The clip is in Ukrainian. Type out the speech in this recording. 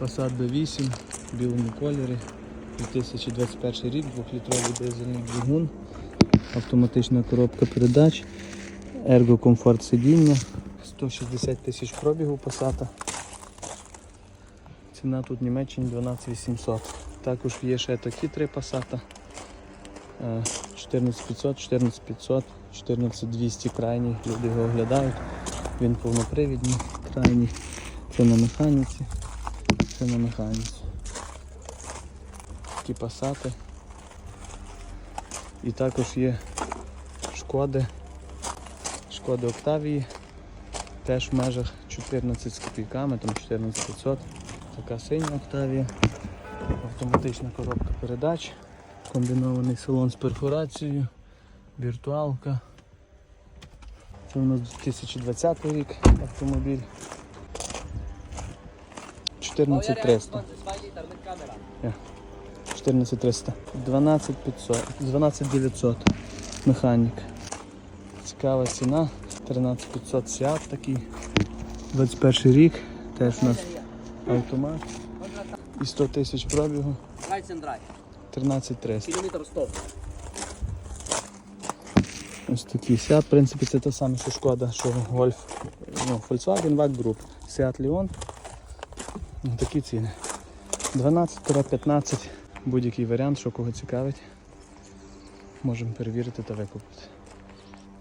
Passat B8 в білому кольорі. 2021 рік, 2-літровий дизельний двигун, автоматична коробка передач, ергокомфорт сидіння, 160 тисяч пробігу Passat. Ціна тут Німеччині 12800. Також є ще такі три Passat. Е, 14500, 14500, 14200 крайній. Люди його оглядають. Він повнопривідний, крайній. Це на механіці. Це на механіці. Такі пасати. І також є шкоди. Шкоди Октавії. Теж в межах 14 з копійками, там 14500. Така синя Октавія. Автоматична коробка передач. Комбінований салон з перфорацією. Віртуалка. Це у нас 2020 рік автомобіль. 14300. 14300. 12500. 12900. Механік. Цікава ціна. 13500 Seat такий. 21 рік. Теж у нас автомат. І 100 тисяч пробігу. Райс and драйв. 13300. Кілометр 100. Ось такий Seat, в принципі, це те саме, що шкода, що Golf, ну, Volkswagen Wagen Group. Seat Leon. Ну, Такі ціни. 12-15, будь-який варіант, що кого цікавить. Можемо перевірити та викупити.